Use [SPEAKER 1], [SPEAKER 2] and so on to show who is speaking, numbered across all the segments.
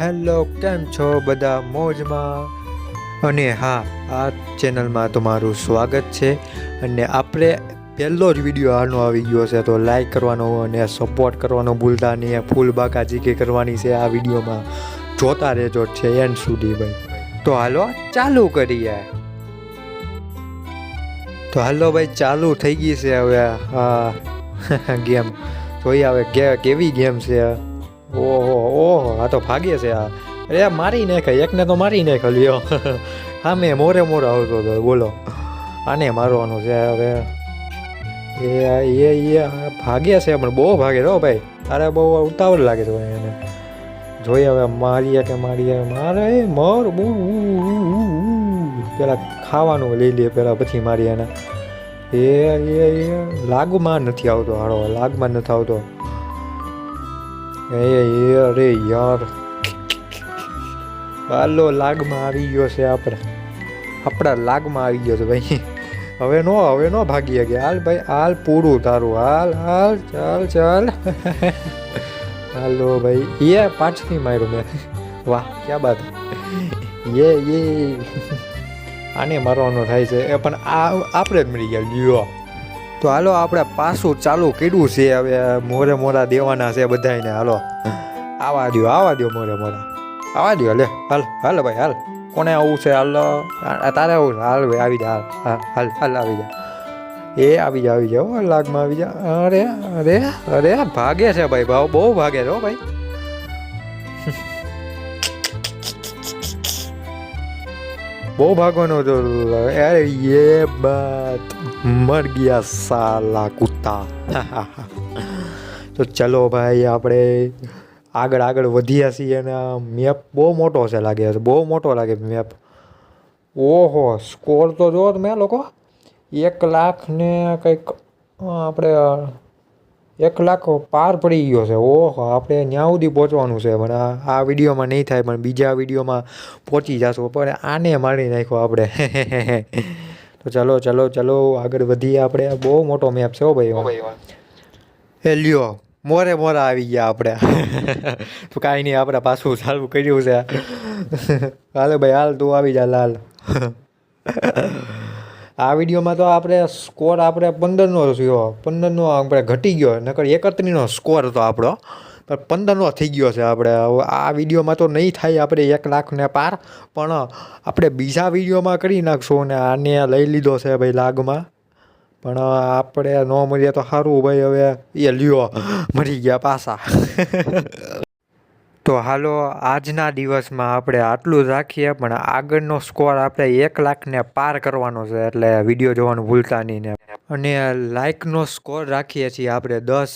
[SPEAKER 1] Hello, કેમ છો બધા મોજમાં? અને હા, આ ચેનલમાં તમારું સ્વાગત છે. અને આપણે પહેલો જ વીડિયો આનો આવી ગયો છે, તો લાઈક કરવાનો અને સપોર્ટ કરવાનો ભૂલતા નહીં ફૂલ બાકાજી કે કરવાની છે આ વિડીયોમાં. જોતા રહેજો છે એન્ડ સુધી ભાઈ. તો હાલો, ચાલુ કરીએ. તો હાલો ભાઈ, ચાલુ થઈ ગઈ છે હવે હા ગેમ. જોઈએ હવે કેવી ગેમ છે ઓહો ઓહો, આ તો ભાગે છે આ. અરે મારી નાખે એકને તો મારી નાખે લ્યો. હા, મેં મોરે મોરે આવતો હતો, બોલો. આને મારવાનું છે હવે. એ એ એ ભાગ્યા છે, પણ બહુ ભાગે હો, ભાઈ. અરે, બહુ ઉતાવળ લાગે છે એને. જોઈએ હવે, મારીએ કે મારીએ. મારે મર, બહુ પેલા ખાવાનું લઈ લઈએ પેલા પછી મારીએ એને. એ એ લાગમાં નથી આવતો હાડો લાગમાં નથી આવતો. એ અરે યાર હાલો લાગમાં આવી ગયો છે આપણે. આપણા લાગમાં આવી ગયો છે ભાઈ. હવે નો હવે નો ભાગી ગયા હાલ ભાઈ, હાલ પૂરું તારું, હાલ હાલ, ચાલ ચાલ. હાલો ભાઈ, એ પાછથી માર્યું મેં. વાહ, ક્યાં બાત. યે યે આને મારવાનો થાય છે. એ પણ આ, આપણે જ મળી ગયા. લ્યો. તો હાલો, આપણે પાછું ચાલુ કર્યું છે હવે મોરે મોરા દેવાના છે બધાને હાલો. આવા દો આવા દો મોરે મોરા. આવા દો લે, હાલ હાલ ભાઈ, હાલ. કોને આવું છે? હાલ તારે આવું હાલ ભાઈ, આવી જા, હાલ હાલ હાલ આવી જા. એ આવી જા, આવી જાઓ લાગમાં આવી જા. અરે અરે અરે ભાગે છે ભાઈ, ભાવ બહુ ભાગે છે, હો ભાઈ. બહુ ભાગવાનો હતો. અરે એ બાત મર ગયા સાલા કુત્તા તો ચલો ભાઈ, આપણે આગળ આગળ વધ્યા છીએ અને મેપ બહુ મોટો છે લાગે છે. બહુ મોટો લાગે મેપ. ઓહો સ્કોર તો જુઓ તમે લોકો. એક લાખ ને કંઈક આપણે એક લાખ પાર પડી ગયો છે. ઓહો આપણે ત્યાં સુધી પહોંચવાનું છે. પણ આ વિડીયોમાં નહીં થાય પણ બીજા વિડીયોમાં પહોંચી જશું. પણ આને મારી નાખ્યો આપણે. તો ચલો ચલો ચલો આગળ વધીએ આપણે. બહુ મોટો મેપ છે હો ભાઈ. એ લ્યો મોરે મોરા આવી ગયા આપણે. તો કાંઈ નહીં આપણે પાછું ચાલુ કર્યું છે. હાલે ભાઈ હાલ તું આવી જા લાલ. આ વિડીયોમાં તો આપણે સ્કોર આપણે પંદરનો થયો. પંદરનો આપણે ઘટી ગયો. નકર એકત્રીનો સ્કોર હતો આપણો. પણ પંદરનો થઈ ગયો છે આપણે. આ વિડીયોમાં તો નહીં થાય આપણે એક લાખને પાર. પણ આપણે બીજા વિડીયોમાં કરી નાખશું અને આને લઈ લીધો છે ભાઈ લાગમાં. પણ આપણે ન મળીએ તો સારું ભાઈ. હવે એ લ્યો. મરી ગયા પાછા. તો હાલો, આજના દિવસમાં આપણે આટલું જ રાખીએ, પણ આગળનો સ્કોર આપણે એક લાખને પાર કરવાનો છે, એટલે વીડિયો જોવાનું ભૂલતા નહીં ને. અને લાઇકનો સ્કોર રાખીએ છીએ આપણે દસ,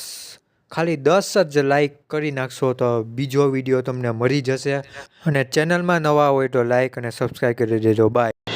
[SPEAKER 1] ખાલી દસ જ લાઇક કરી નાખશો તો બીજો વીડિયો તમને મળી જશે. અને ચેનલમાં નવા હોય તો લાઇક અને સબસ્ક્રાઈબ કરી દેજો. બાય